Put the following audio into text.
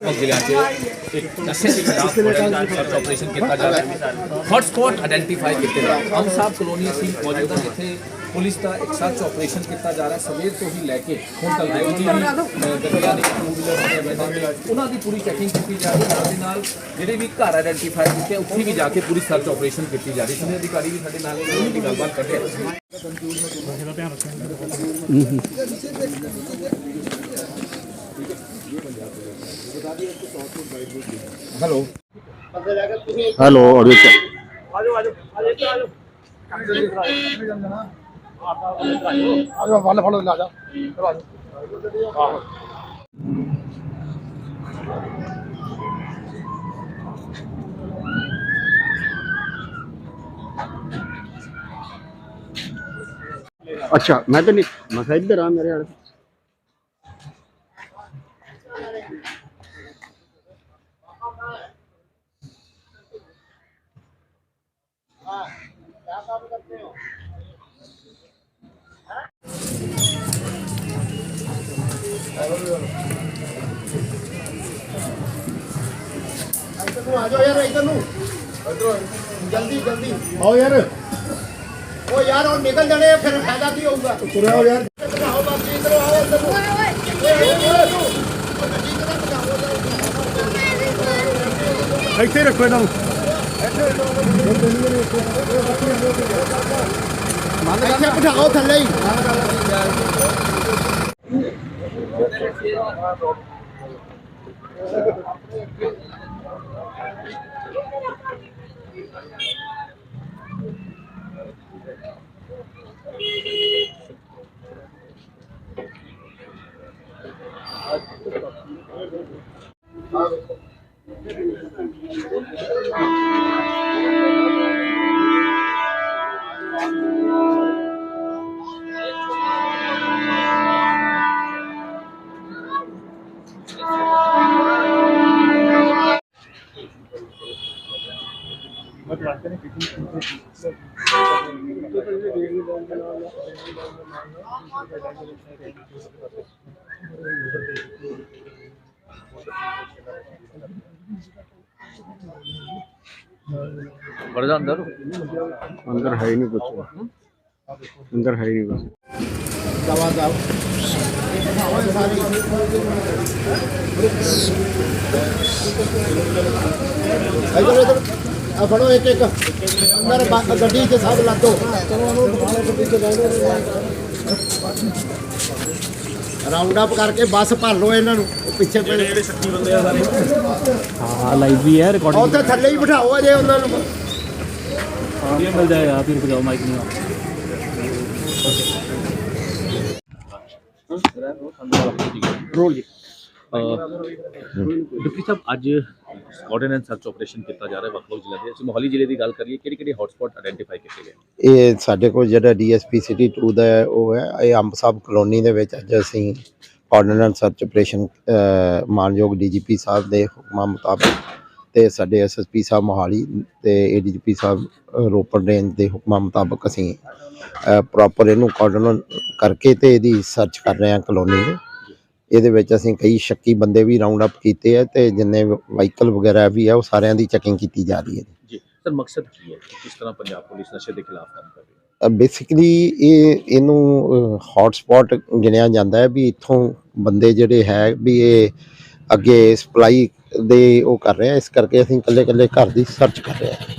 ਜ਼ਿਲ੍ਹਿਆਂ 'ਚ ਇੱਕ ਨਸ਼ੇ ਦੇ ਖਿਲਾਫ ਬੜਾ ਸਰਚ ਆਪਰੇਸ਼ਨ ਕੀਤਾ ਜਾ ਰਿਹਾ ਹੈ ਹੌਟ ਸਪੌਟ ਆਇਡੈਂਟੀਫਾਈ ਕੀਤੇ ਜਾ ਰਹੇ ਹਮ ਸਾਹਿਬ ਕਲੋਨੀ ਅਸੀਂ ਮੌਜੂਦ ਹਾਂ ਜਿੱਥੇ ਪੁਲਿਸ ਦਾ ਇੱਕ ਸਰਚ ਆਪਰੇਸ਼ਨ ਕੀਤਾ ਜਾ ਰਿਹਾ ਸਵੇਰ ਤੋਂ ਹੀ ਲੈ ਕੇ ਹੁਣ ਤੱਕ ਦੀ ਜਿਹੜੀ ਵੀ ਅ, ਗੱਡੀਆਂ ਨੇ ਟੂ ਵੀਲਰ ਨੇ ਵੈਨਾਂ ਨੇ ਉਹਨਾਂ ਦੀ ਪੂਰੀ ਚੈਕਿੰਗ ਕੀਤੀ ਜਾ ਰਹੀ ਹੈ ਨਾਲ ਦੇ ਨਾਲ ਜਿਹੜੇ ਵੀ ਘਰ ਆਇਡੈਂਟੀਫਾਈ ਕੀਤੇ ਆ, ਉੱਥੇ ਵੀ ਜਾ ਕੇ ਪੂਰੀ ਸਰਚ ਆਪਰੇਸ਼ਨ ਕੀਤੀ ਜਾ ਰਹੀ ਹੈ ਸੀਨੀਅਰ ਅਧਿਕਾਰੀ ਵੀ ਸਾਡੇ ਨਾਲ ਨੇ ਉਹਨਾਂ ਦੀ ਗੱਲਬਾਤ ਕਰ ਰਹੇ ਹਾਂ ਹੈਲੋ ਹੈਲੋ ਆਡੀਓ ਚ ਆਜੋ ਵੱਲ ਫੜੋ ਲਾ ਜਾ ਚਲੋ ਆਜੋ ਅੱਛਾ ਮੈਂ ਤਾਂ ਨਹੀਂ ਆ ਮੇਰੇ ਯਾਰ ਇੱਧਰ ਨੂੰ ਇੱਧਰ ਜਲਦੀ ਜਲਦੀ ਆਓ ਯਾਰ ਉਹ ਯਾਰ ਹੁਣ ਨਿਕਲ ਜਾਣੇ ਫਿਰ ਫਾਇਦਾ ਕੀ ਹੋਊਗਾ ਤੁਰਿਆ ਹੋ ਯਾਰ ਆਓ ਬਾਕੀ ਇੱਧਰ ਆਓ ਇੱਧਰ ਨੂੰ ਇੱਥੇ ਰੱਖੋ ਇਹਨਾਂ ਨੂੰ। ਇੱਥੇ ਬਿਠਾਓ ਥੱਲੇ ਹੀ। ਵੜ ਜਾ ਅੰਦਰ ਅੰਦਰ ਹੈ ਹੀ ਨਹੀਂ ਕੁਝ ਅੰਦਰ ਹੈ ਹੀ ਨਹੀਂ ਕੁਝ ਦਵਾ ਆ ਫੜੋ ਇੱਕ ਇੱਕ। ਅੰਦਰ ਗੱਡੀ 'ਚ ਸਭ ਲੱਦੋ ਰਾਉਂਡ ਅਪ ਕਰਕੇ ਬੱਸ ਭਰ ਲਓ ਇਹਨਾਂ ਨੂੰ। ਪਿੱਛੇ ਪਏ। ਜਿਹੜੇ ਸ਼ੱਕੀ ਬੰਦੇ ਆ ਸਾਰੇ। ਹਾਂ ਲਾਈਵ ਵੀ ਹੈ ਰਿਕਾਰਡਿੰਗ ਉੱਥੇ ਥੱਲੇ ਹੀ ਬਿਠਾਓ ਅਜੇ ਉਹਨਾਂ ਨੂੰ। ਆਡੀਓ ਮਿਲ ਜਾਏਗਾ ਆਪ ਹੀ ਰੁਕ ਜਾਓ ਮਾਈਕ ਨੂੰ। ਰੋਲ ਜੀ। ਡਿਪਟੀ ਸਾਹਿਬ ਅੱਜ ਆਰਡੀਨੈਂਸ ਸਰਚ ਆਪਰੇਸ਼ਨ ਕੀਤਾ ਜਾ ਰਿਹਾ ਵੱਖ-ਵੱਖ ਜ਼ਿਲ੍ਹਿਆਂ ਦੇ ਅਸੀਂ ਮੋਹਾਲੀ ਜ਼ਿਲ੍ਹੇ ਦੀ ਗੱਲ ਕਰੀਏ ਕਿਹੜੀ ਕਿਹੜੀ ਹੌਟ ਆਇਡੈਂਟੀਫਾਈ ਕੀਤੇ ਗਏ? ਇਹ ਸਾਡੇ ਕੋਲ ਜਿਹੜਾ ਡੀਐਸਪੀ ਸਿਟੀ 2 ਦਾ ਹੈ, ਉਹ ਹੈ ਇਹ ਅੰਬ ਸਾਹਿਬ ਕਲੋਨੀ ਦੇ ਵਿੱਚ ਅੱਜ ਅਸੀਂ ਆਰਡੀਨੈਂਸ ਸਰਚ ਆਪਰੇਸ਼ਨ ਮਾਨਯੋਗ ਡੀਜੀਪੀ ਸਾਹਿਬ ਦੇ ਹੁਕਮਾਂ ਮੁਤਾਬਕ ਤੇ ਸਾਡੇ ਐਸਐਸਪੀ ਸਾਹਿਬ ਮੋਹਾਲੀ ਤੇ ਏਡੀਜੀਪੀ ਸਾਹਿਬ ਅ, ਰੋਪੜ ਰੇਂਜ ਦੇ ਹੁਕਮਾਂ ਮੁਤਾਬਕ ਅਸੀਂ ਪ੍ਰੋਪਰ ਇਹਨੂੰ ਕੋਆਰਡੀਨੇਟ ਕਰਕੇ ਤੇ ਇਹਦੀ ਸਰਚ ਕਰ ਰਹੇ ਹਾਂ ਕਲੋਨੀ ਦੇ ਇਹਦੇ ਵਿੱਚ ਅਸੀਂ ਕਈ ਸ਼ੱਕੀ ਬੰਦੇ ਵੀ ਰਾਉਂਡ ਅਪ ਕੀਤੇ ਆ ਤੇ ਜਿੰਨੇ ਵਹੀਕਲ ਵਗੈਰਾ ਵੀ ਆ ਉਹ ਸਾਰਿਆਂ ਦੀ ਚੈਕਿੰਗ ਕੀਤੀ ਜਾ ਰਹੀ ਹੈ ਜੀ। ਸਰ ਮਕਸਦ ਕੀ ਹੈ? ਕਿਸ ਤਰ੍ਹਾਂ ਪੰਜਾਬ ਪੁਲਿਸ ਨਸ਼ੇ ਦੇ ਖਿਲਾਫ ਕੰਮ ਕਰ ਰਹੀ ਹੈ? ਬੇਸਿਕਲੀ ਇਹ ਇਹਨੂੰ ਹੌਟ ਸਪੌਟ ਗਿਣਿਆ ਜਾਂਦਾ ਹੈ ਵੀ ਇੱਥੋਂ ਬੰਦੇ ਜਿਹੜੇ ਹੈ ਵੀ ਇਹ ਅੱਗੇ ਸਪਲਾਈ ਦੇ ਉਹ ਕਰ ਰਹੇ ਆ ਇਸ ਕਰਕੇ ਅਸੀਂ ਇਕੱਲੇ ਇਕੱਲੇ ਘਰ ਦੀ ਸਰਚ ਕਰ ਰਹੇ ਹਾਂ